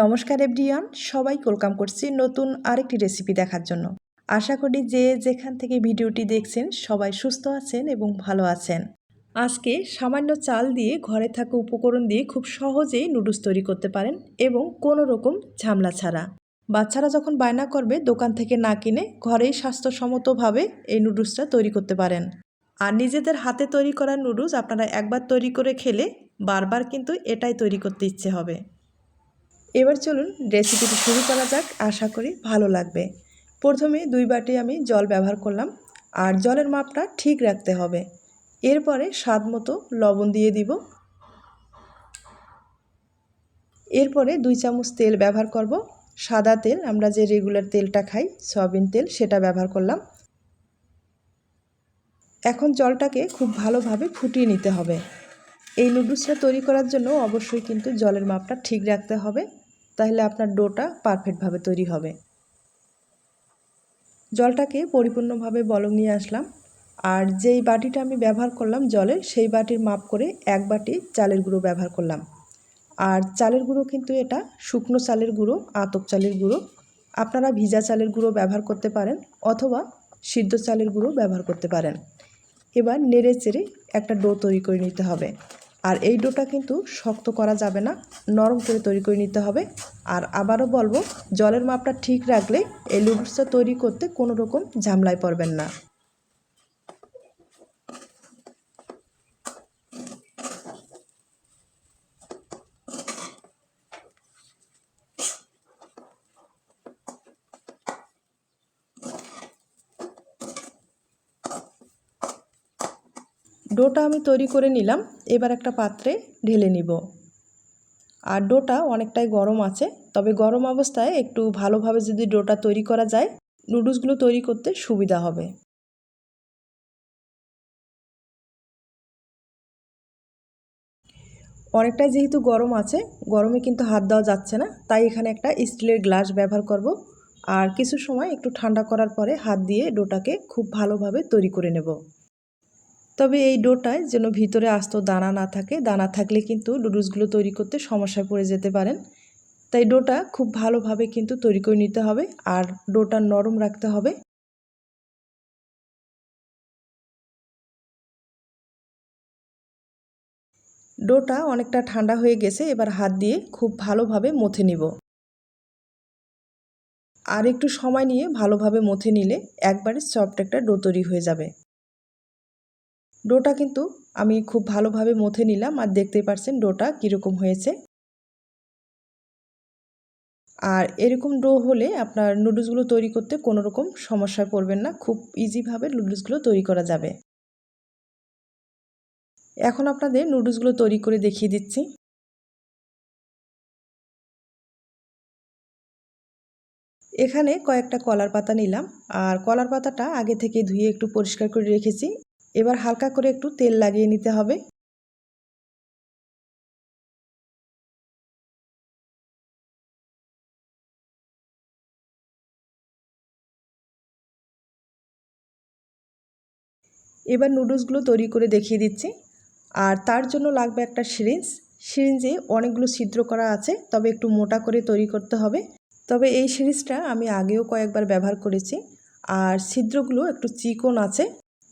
নমস্কার এভরিয়ান সবাই ওয়েলকাম করছি নতুন আরেকটি রেসিপি দেখার জন্য। আশা করি যে যেখান থেকে ভিডিওটি দেখছেন সবাই সুস্থ আছেন এবং ভালো আছেন। আজকে সামান্য চাল দিয়ে ঘরে থাকা উপকরণ দিয়ে খুব সহজেই নুডলস তৈরি করতে পারেন এবং কোনো রকম ঝামলা ছাড়া। বাচ্চারা যখন বায়না করবে, দোকান থেকে না কিনে ঘরেই স্বাস্থ্যসম্মতভাবে এই নুডলসটা তৈরি করতে পারেন। আর নিজেদের হাতে তৈরি করা নুডলস আপনারা একবার তৈরি করে খেলে বারবার কিন্তু এটাই তৈরি করতে ইচ্ছে হবে। এবার চলুন রেসিপিটি শুরু করা যাক, আশা করি ভালো লাগবে। প্রথমে দুই বাটি আমি জল ব্যবহার করলাম, আর জলের মাপটা ঠিক রাখতে হবে। এরপরে স্বাদ মতো লবণ দিয়ে দিব। এরপরে দুই চামচ তেল ব্যবহার করব। সাদা তেল, আমরা যে রেগুলার তেলটা খাই, সয়াবিন তেল, সেটা ব্যবহার করলাম। এখন জলটাকে খুব ভালোভাবে ফুটিয়ে নিতে হবে। এই নুডলসটা তৈরি করার জন্য অবশ্যই কিন্তু জলের মাপটা ঠিক রাখতে হবে। তাহলে আপনার ডোটা পারফেক্টভাবে তৈরি হবে। জলটাকে পরিপূর্ণভাবে বলক নিয়ে আসলাম। আর যেই বাটিটা আমি ব্যবহার করলাম জলে, সেই বাটির মাপ করে এক বাটি চালের গুঁড়ো ব্যবহার করলাম। আর চালের গুঁড়ো কিন্তু এটা শুকনো চালের গুঁড়ো, আতপ চালের গুঁড়ো, আপনারা ভিজা চালের গুঁড়ো ব্যবহার করতে পারেন অথবা সিদ্ধ চালের গুঁড়ো ব্যবহার করতে পারেন। এবার নেড়ে চেড়ে একটা ডো তৈরি করে নিতে হবে। আর এই ডোটা কিন্তু শক্ত করা যাবে না, নরম করে তৈরি করে নিতে হবে। আর আবারও বলব, জলের মাপটা ঠিক রাখলে এই লুডুসটা তৈরি করতে কোনো রকম ঝামলায় পড়বেন না। ডোটা আমি তৈরি করে নিলাম, এবার একটা পাত্রে ঢেলে নিব। আর ডোটা অনেকটাই গরম আছে, তবে গরম অবস্থায় একটু ভালোভাবে যদি ডোটা তৈরি করা যায়, নুডলসগুলো তৈরি করতে সুবিধা হবে। অনেকটাই যেহেতু গরম আছে, গরমে কিন্তু হাত দেওয়া যাচ্ছে না, তাই এখানে একটা স্টিলের গ্লাস ব্যবহার করব। আর কিছু সময় একটু ঠান্ডা করার পরে হাত দিয়ে ডোটাকে খুব ভালোভাবে তৈরি করে নেব। তবে এই ডোটায় যেন ভিতরে আস্ত দানা না থাকে, দানা থাকলে কিন্তু নুডলসগুলো তৈরি করতে সমস্যায় পড়ে যেতে পারেন। তাই ডোটা খুব ভালোভাবে কিন্তু তৈরি করে নিতে হবে আর ডোটা নরম রাখতে হবে। ডোটা অনেকটা ঠান্ডা হয়ে গেছে, এবার হাত দিয়ে খুব ভালোভাবে মথে নিব। আর একটু সময় নিয়ে ভালোভাবে মথে নিলে একবারে সফট একটা ডো তৈরি হয়ে যাবে। ডোটা কিন্তু আমি খুব ভালোভাবে মথে নিলাম আর দেখতেই পারছেন ডোটা কীরকম হয়েছে। আর এরকম ডো হলে আপনার নুডলসগুলো তৈরি করতে কোনো রকম সমস্যায় পড়বেন না, খুব ইজিভাবে নুডলসগুলো তৈরি করা যাবে। এখন আপনাদের নুডলসগুলো তৈরি করে দেখিয়ে দিচ্ছি। এখানে কয়েকটা কলার পাতা নিলাম, আর কলার পাতাটা আগে থেকে ধুয়ে একটু পরিষ্কার করে রেখেছি। এবার হালকা করে একটু তেল লাগিয়ে নিতে হবে। এবার নুডলসগুলো তৈরি করে দেখিয়ে দিচ্ছি। আর তার জন্য লাগবে একটা সিরিঞ্জ। সিরিঞ্জে অনেকগুলো ছিদ্র করা আছে, তবে একটু মোটা করে তৈরি করতে হবে। তবে এই সিরিজটা আমি আগেও কয়েকবার ব্যবহার করেছি। আর ছিদ্রগুলো একটু চিকন আছে।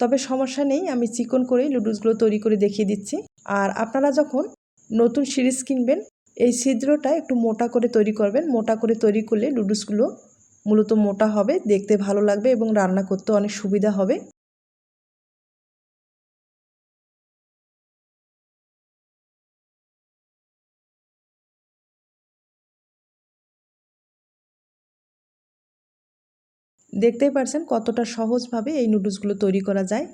তবে সমস্যা নেই, আমি চিকন করেই লুডুসগুলো তৈরি করে দেখিয়ে দিচ্ছি। আর আপনারা যখন নতুন সিরিজ কিনবেন, এই ছিদ্রটা একটু মোটা করে তৈরি করবেন। মোটা করে তৈরি করলে লুডুসগুলো মূলত মোটা হবে, দেখতে ভালো লাগবে এবং রান্না করতে অনেক সুবিধা হবে। দেখতেই পারছেন কতটা সহজভাবে এই নুডলসগুলো তৈরি করা যায়।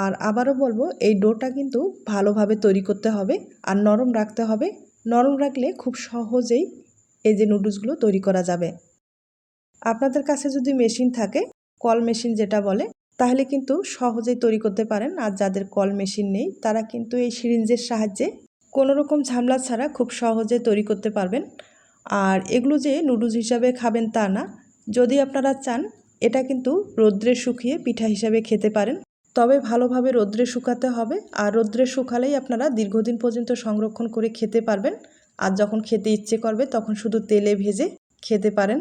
আর আবারও বলব, এই ডোটা কিন্তু ভালোভাবে তৈরি করতে হবে আর নরম রাখতে হবে। নরম রাখলে খুব সহজেই এই যে নুডলসগুলো তৈরি করা যাবে। আপনাদের কাছে যদি মেশিন থাকে কল মেশিন যেটা বলে, তাহলে কিন্তু সহজেই তৈরি করতে পারেন। আর যাদের কল মেশিন নেই, তারা কিন্তু এই সিরিঞ্জের সাহায্যে কোনো রকম ঝামলা ছাড়া খুব সহজে তৈরি করতে পারবেন। আর এগুলো যে নুডলস হিসাবে খাবেন তা না যদি আপনারা চান, এটা কিন্তু রোদ্রে শুকিয়ে পিঠা হিসাবে খেতে পারেন। তবে ভালোভাবে রোদ্রে শুকাতে হবে আর রোদ্রে শুকালেই আপনারা দীর্ঘদিন পর্যন্ত সংরক্ষণ করে খেতে পারবেন। আর যখন খেতে ইচ্ছে করবে, তখন শুধু তেলে ভেজে খেতে পারেন।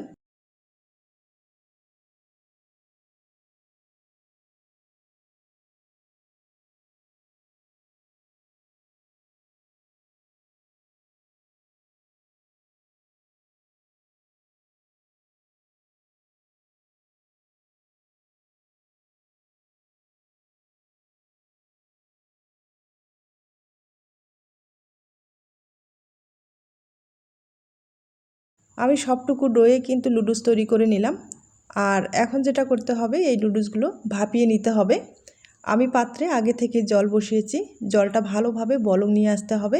আমি সবটুকু ডোয়ে কিন্তু লুডুস তৈরি করে নিলাম। আর এখন যেটা করতে হবে, এই লুডুসগুলো ভাপিয়ে নিতে হবে। আমি পাত্রে আগে থেকে জল বসিয়েছি, জলটা ভালোভাবে বলং নিয়ে আসতে হবে।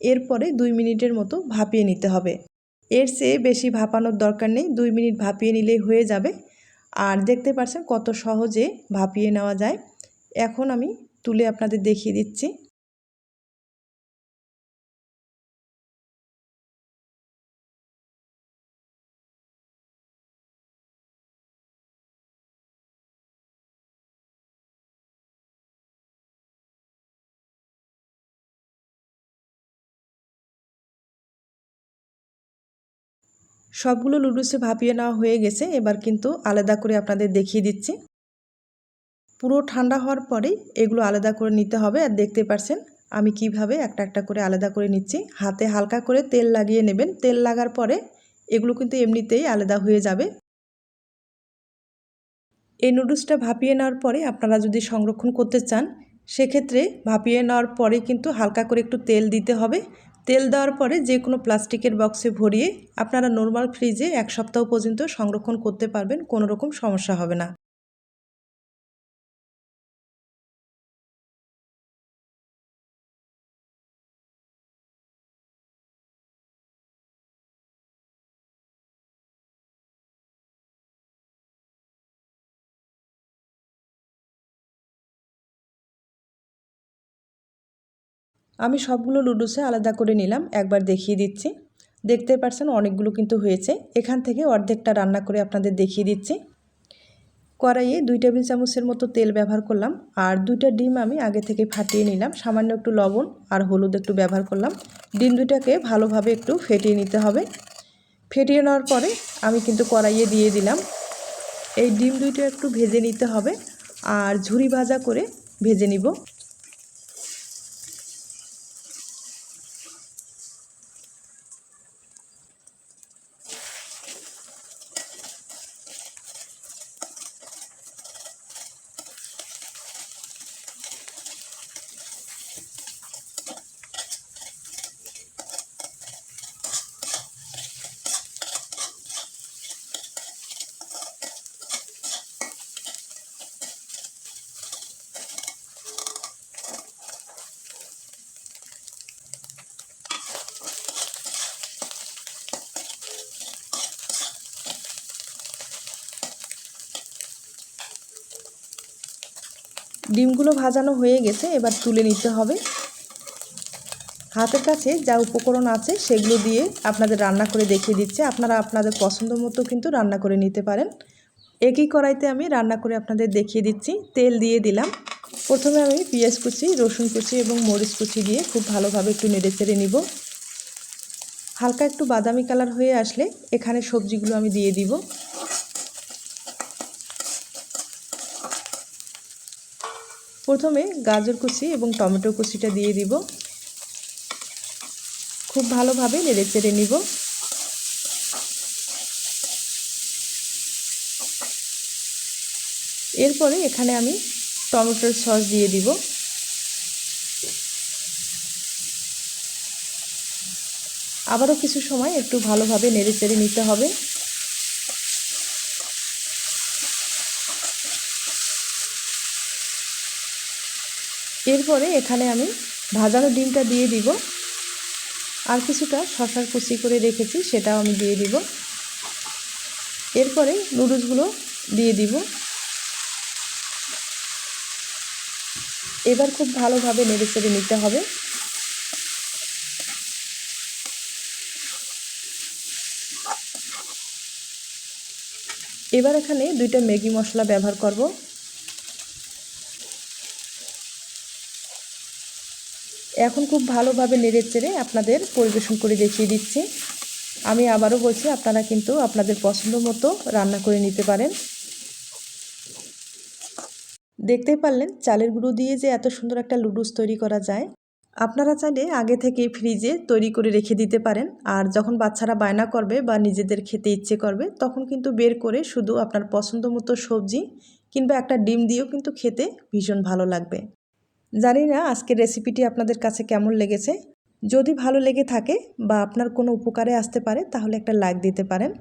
এরপরে দুই মিনিটের মতো ভাপিয়ে নিতে হবে। এর চেয়ে বেশি ভাপানোর দরকার নেই, দুই মিনিট ভাপিয়ে নিলেই হয়ে যাবে। আর দেখতে পাচ্ছেন কত সহজে ভাপিয়ে নেওয়া যায়। এখন আমি তুলে আপনাদের দেখিয়ে দিচ্ছি। সবগুলো লুডুসে ভাপিয়ে নেওয়া হয়ে গেছে। এবার কিন্তু আলাদা করে আপনাদের দেখিয়ে দিচ্ছি। পুরো ঠান্ডা হওয়ার পরেই এগুলো আলাদা করে নিতে হবে। আর দেখতে পারছেন, আমি কীভাবে একটা একটা করে আলাদা করে নিচ্ছি। হাতে হালকা করে তেল লাগিয়ে নেবেন। তেল লাগার পরে এগুলো কিন্তু এমনিতেই আলাদা হয়ে যাবে। এই নুডলসটা ভাপিয়ে নেওয়ার পরে আপনারা যদি সংরক্ষণ করতে চান, সেক্ষেত্রে ভাপিয়ে নেওয়ার পরে কিন্তু হালকা করে একটু তেল দিতে হবে। তেল দেওয়ার পরে যে কোনো প্লাস্টিকের বক্সে ভরিয়ে আপনারা নর্মাল ফ্রিজে এক সপ্তাহ পর্যন্ত সংরক্ষণ করতে পারবেন, কোনো রকম সমস্যা হবে না। আমি সবগুলো লুডুসে আলাদা করে নিলাম, একবার দেখিয়ে দিচ্ছি। দেখতে পারছেন অনেকগুলো কিন্তু হয়েছে। এখান থেকে অর্ধেকটা রান্না করে আপনাদের দেখিয়ে দিচ্ছি। কড়াইয়ে দুই টেবিল চামচের মতো তেল ব্যবহার করলাম, আর দুইটা ডিম আমি আগে থেকে ফাটিয়ে নিলাম। সামান্য একটু লবণ আর হলুদ একটু ব্যবহার করলাম। ডিম দুটাকে ভালোভাবে একটু ফেটিয়ে নিতে হবে। ফেটিয়ে নেওয়ার পরে আমি কিন্তু কড়াইয়ে দিয়ে দিলাম। এই ডিম দুইটা একটু ভেজে নিতে হবে, আর ঝুরি ভাজা করে ভেজে নিব। ডিমগুলো ভাজানো হয়ে গেছে, এবার তুলে নিতে হবে। হাতের কাছে যা উপকরণ আছে সেগুলো দিয়ে আপনাদের রান্না করে দেখিয়ে দিচ্ছে। আপনারা আপনাদের পছন্দ মতো কিন্তু রান্না করে নিতে পারেন। একই কড়াইতে আমি রান্না করে আপনাদের দেখিয়ে দিচ্ছি। তেল দিয়ে দিলাম। প্রথমে আমি পেঁয়াজ কুচি, রসুন কুচি এবং মরিচ কুচি দিয়ে খুব ভালোভাবে একটু নেড়ে চেড়ে নিব। হালকা একটু বাদামি কালার হয়ে আসলে এখানে সবজিগুলো আমি দিয়ে দিব। প্রথমে গাজর কুচি এবং টমেটো কুচিটা দিয়ে দিব। খুব ভালোভাবে নেড়ে চেড়ে নিব। এরপরে এখানে আমি টমেটোর সস দিয়ে দিব। আবারও কিছু সময় একটু ভালোভাবে নেড়ে চেড়ে নিতে হবে। এরপরে এখানে আমি ভাজানো ডিমটা দিয়ে দিব। আর কিছুটা শশার কুচি করে রেখেছি, সেটাও আমি দিয়ে দিব। এরপরে নুডলসগুলো দিয়ে দিব। এবার খুব ভালোভাবে নেড়ে চেড়ে নিতে হবে। এবার এখানে দুইটা ম্যাগি মশলা ব্যবহার করব। এখন খুব ভালোভাবে নেড়ে চেড়ে আপনাদের পরিবেশন করে দেখিয়ে দিচ্ছি। আমি আবারও বলছি, আপনারা কিন্তু আপনাদের পছন্দ মতো রান্না করে নিতে পারেন। দেখতেই পারলেন, চালের গুঁড়ো দিয়ে যে এত সুন্দর একটা লুডুস তৈরি করা যায়। আপনারা চাইলে আগে থেকেই ফ্রিজে তৈরি করে রেখে দিতে পারেন। আর যখন বাচ্চারা বায়না করবে বা নিজেদের খেতে ইচ্ছে করবে, তখন কিন্তু বের করে শুধু আপনার পছন্দ মতো সবজি কিংবা একটা ডিম দিয়েও কিন্তু খেতে ভীষণ ভালো লাগবে। জানি না আজকের রেসিপিটি আপনাদের কাছে কেমন লেগেছে। যদি ভালো লেগে থাকে বা আপনার কোনো উপকারে আসতে পারে, তাহলে একটা লাইক দিতে পারেন।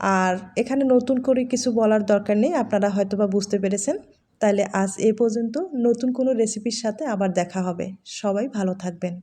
আর এখানে নতুন করে কিছু বলার দরকার নেই, আপনারা হয়তো বা বুঝতে পেরেছেন। তাহলে আজ এ পর্যন্ত নতুন কোনো রেসিপির সাথে আবার দেখা হবে। সবাই ভালো থাকবেন।